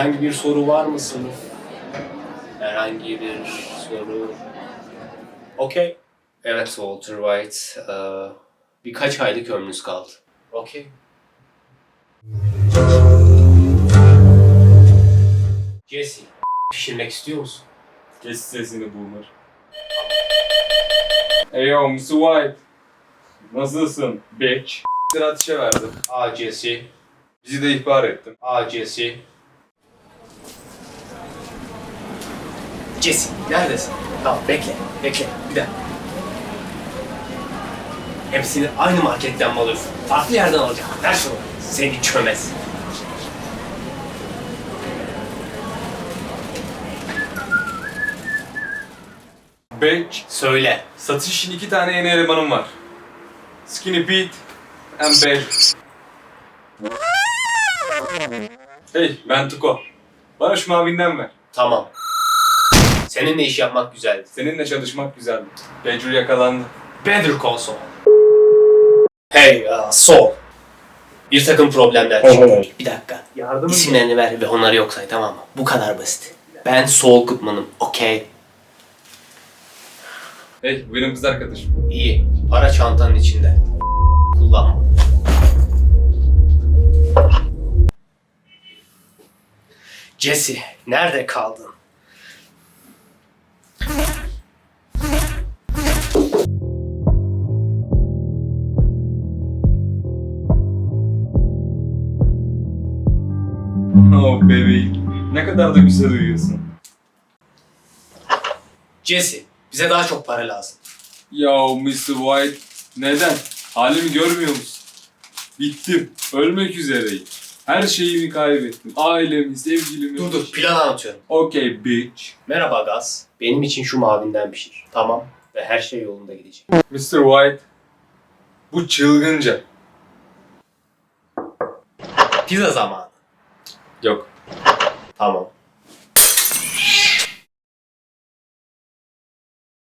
Herhangi bir soru var mı sınıf? Herhangi bir soru. Okey. Evet Walter White. Ee, birkaç aylık ömrünüz kaldı. Okey. Jesse, pişirmek istiyor musun? Kes sesini boomer. Hey yo Mr. White. Nasılsın? Bitch. Bir ateşe verdim. Aa Jesse, Bizi de ihbar ettin. aa Jesse. Jesse, neredesin? Tamam, bekle, bekle. Bir dakika. Hepsini aynı marketten mi alıyorsun? Farklı yerden alacağım. Ver şunu. Seni çömez. Bitch. Söyle. Satış için iki tane yeni elemanım var. Skinny Pete and Bear. Hey ben Tuko. Bana şu mavinden ver. Tamam. Seninle iş yapmak güzeldi. Seninle çalışmak güzeldi. Bedru yakalandı. Better Call Saul. Hey, uh, Saul. Bir takım problemler çıktı. Bir dakika. Yardım İsimlerini ver ve onları yok say tamam mı? Bu kadar basit. Ben Saul Goodman'ım, okey? Hey bu benim kız arkadaşım. İyi. Para çantanın içinde. Kullanma. Jesse, nerede kaldın? Oh bebeğim. Ne kadar da güzel uyuyorsun. Jesse, bize daha çok para lazım. Ya Mr. White neden? Halimi görmüyor musun? Bittim. Ölmek üzereyim. Her şeyimi kaybettim. Ailemi, sevgilimi. Dur dur, plan anlatıyorum. Okay bitch. Merhaba Gaz. Benim için şu mavinden pişir. Tamam. Ve her şey yolunda gidecek. Mr. White. Bu çılgınca. Pizza zamanı. Yok. Tamam.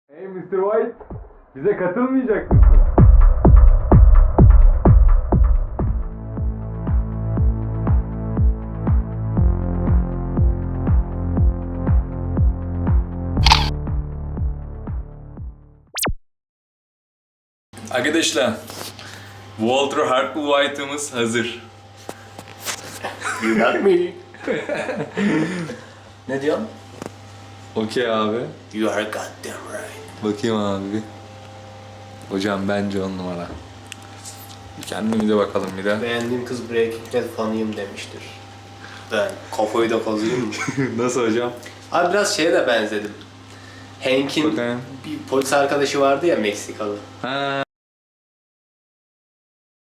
Hey Mr. White. Bize katılmayacak mısın? Arkadaşlar, Walter Hartwell White'ımız hazır. You got me. ne diyorsun? Okey abi. You are goddamn right. Bakayım abi. Hocam bence on numara. Kendimize de bakalım bir de. Beğendiğim kız Breaking Bad fanıyım demiştir. Ben kafayı da kazıyım mı? Nasıl hocam? Abi biraz şeye de benzedim. Hank'in bir polis arkadaşı vardı ya Meksikalı. Ha.